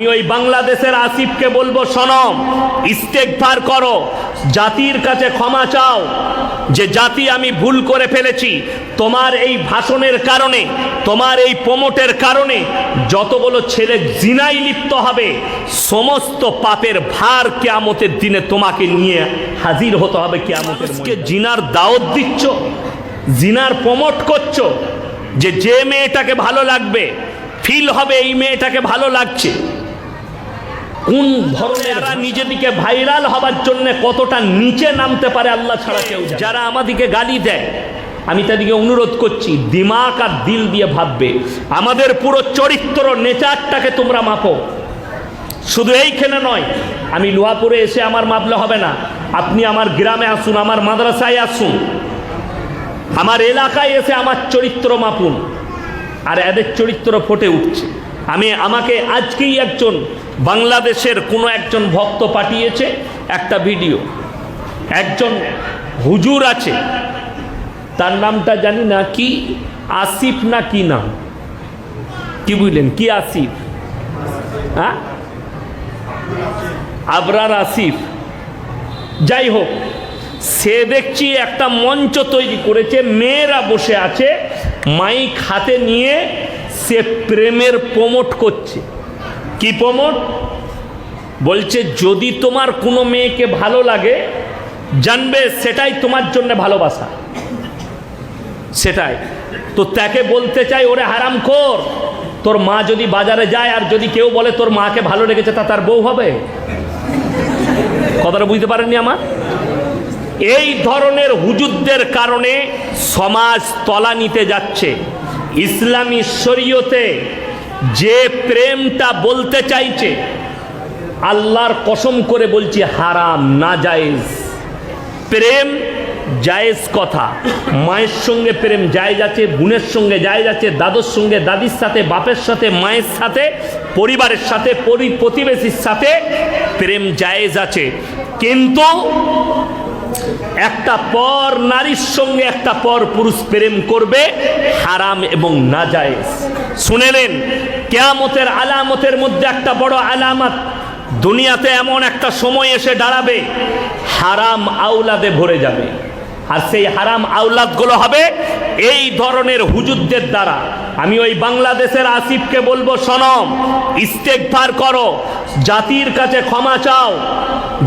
আমি ওই বাংলাদেশের আসিফকে বলব সনম ইস্তেকভার করো। জাতির কাছে ক্ষমা চাও। যে জাতি আমি ভুল করে ফেলেছি, তোমার এই ভাষণের কারণে, তোমার এই প্রমোটের কারণে, যতগুলো ছেলে জিনাই লিপ্ত হবে, সমস্ত পাপের ভার কেয়ামতের দিনে তোমাকে নিয়ে হাজির হতে হবে কেয়ামতের জিনার দাওয়াত দিচ্ছ, জিনার প্রমোট করছ, যে যে মেয়েটাকে ভালো লাগবে ফিল হবে এই মেয়েটাকে ভালো লাগছে। কোন ধরনের নিজেদিকে ভাইরাল হবার জন্য কতটা নিচে নামতে পারে আল্লাহ ছাড়া কেউ যারা আমাদিকে গালি দেয় আমি তাদেরকে অনুরোধ করছি দিমাগ আর দিল দিয়ে ভাববে। আমাদের পুরো চরিত্র নেচারটাকে তোমরা মাপো। শুধু এইখানে নয় আমি লোহাপুরে এসে আমার মাপলে হবে না। আপনি আমার গ্রামে আসুন আমার মাদ্রাসায় আসুন। আমার এলাকায় এসে আমার চরিত্র মাপুন। আর এদের চরিত্র ফোটে উঠছে। আমি আমাকে আজকেই একজন বাংলাদেশের কোনো একজন ভক্ত পাঠিয়েছে একটা ভিডিও। একজন হুজুর আছে, তার নামটা জানি না, কি আসিফ না কি নাম? কি বুঝলেন? কি আসিফ? হ্যাঁ? আবরার আসিফ। যাই হোক, সে দেখছি একটা মঞ্চ তৈরি করেছে, মেয়েরা বসে আছে, মাইক হাতে নিয়ে সে প্রেমের প্রমোট করছে। কি প্রমোট? বলছে, যদি তোমার কোনো মেয়েকে ভালো লাগে, জানবে সেটাই তোমার জন্য ভালোবাসা। সেটাই। তো তাকে বলতে চাই, ওরে হারাম কর তোর মা যদি বাজারে যায় আর যদি কেউ বলে তোর মাকে ভালো লেগেছে, তা তার বউ হবে? কথাটা বুঝতে পারেননি আমার? এই ধরনের হুজুরদের কারণে সমাজ তলা নিতে যাচ্ছে। ইসলামী শরীয়তে যে প্রেমটা বলতে চাইছে, আল্লাহর কসম করে বলছি, হারাম না জায়েজ প্রেম জায়েজ কথা। মায়ের সঙ্গে প্রেম জায়েজ আছে, বোনের সঙ্গে জায়েজ আছে, দাদুর সঙ্গে, দাদির সাথে, বাপের সাথে, মায়ের সাথে, পরিবারের সাথে, পরি, প্রতিবেশীর সাথে প্রেম জায়েজ আছে। কিন্তু একটা পর নারীর সঙ্গে একটা পর পুরুষ প্রেম করবে, হারাম এবং না যায় শুনে নেন, কেয়ামতের আলামতের মধ্যে একটা বড় আলামত, দুনিয়াতে এমন একটা সময় এসে দাঁড়াবে, হারাম আউলাদে ভরে যাবে। আর সেই হারাম আউলাদগুলো হবে এই ধরনের হুজুরদের দ্বারা। আমি ওই বাংলাদেশের আসিফকে বলব সনম ইস্তেকভার করো, জাতির কাছে ক্ষমা চাও।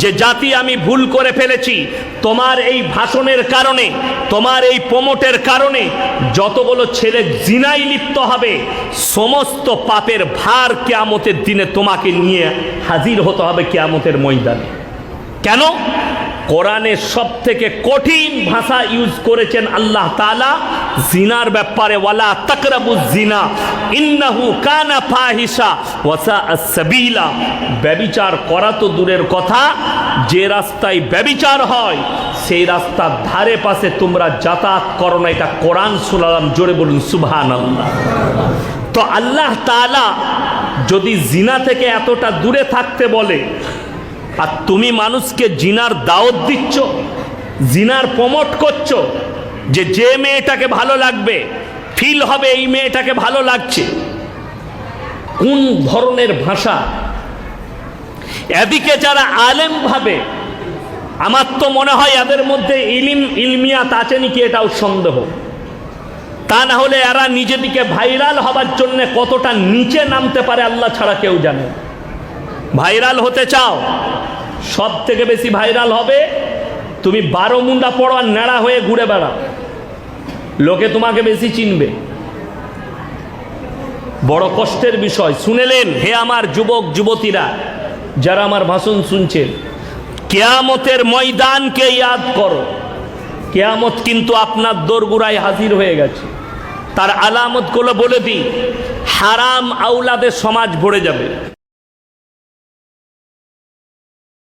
যে জাতি আমি ভুল করে ফেলেছি, তোমার এই ভাষণের কারণে, তোমার এই প্রমোটের কারণে যতগুলো ছেলে জিনাই লিপ্ত হবে, সমস্ত পাপের ভার কেয়ামতের দিনে তোমাকে নিয়ে হাজির হতে হবে কেয়ামতের ময়দানে। কেন? কোরআনের সব থেকে কঠিন ভাষা ইউজ করেছেন আল্লাহ তালা জিনার ব্যাপারে ওয়ালা তাকরাবু জিনা। ইন্নাহু কানা ফাহিসা ওয়াসা সাবিলা। ব্যবিচার করা তো দূরের কথা। যে রাস্তায় ব্যবিচার হয়, সেই রাস্তার ধারে পাশে তোমরা যাতায়াত করো না। এটা কোরআন শুনালাম জোরে বলুন সুবহান আল্লাহ তো আল্লাহ তালা যদি জিনা থেকে এতটা দূরে থাকতে বলে আর তুমি মানুষকে জিনার দাওয়াত দিচ্ছ, জিনার প্রমোট করছ যে যে মেয়েটাকে ভালো লাগবে, ফিল হবে এই মেয়েটাকে ভালো লাগছে। কোন ধরনের ভাষা? এদিকে যারা আলেম ভাবে, আমার তো মনে হয় এদের মধ্যে ইলিম ইলমিয়াত আছে নাকি এটাও সন্দেহ। তা না হলে এরা নিজেদিকে ভাইরাল হবার জন্য কতটা নিচে নামতে পারে আল্লাহ ছাড়া কেউ জানে। ভাইরাল হতে চাও সব থেকে বেশি ভাইরাল হবে তুমি বারো মুন্ডা পড়ো আর নেড়া হয়ে ঘুরে বেড়াও। লোকে তোমাকে বেশি চিনবে। বড় কষ্টের বিষয়। শুনেলেন, হে আমার যুবক, যুবতীরা, যারা আমার ভাষণ শুনছেন, কেয়ামতের ময়দানকে ইয়াদ করো। কেয়ামত কিন্তু আপনার দোরগুড়ায় হাজির হয়ে গেছে। তার আলামতগুলো বলে দিই, হারাম আউলাদের সমাজ ভরে যাবে।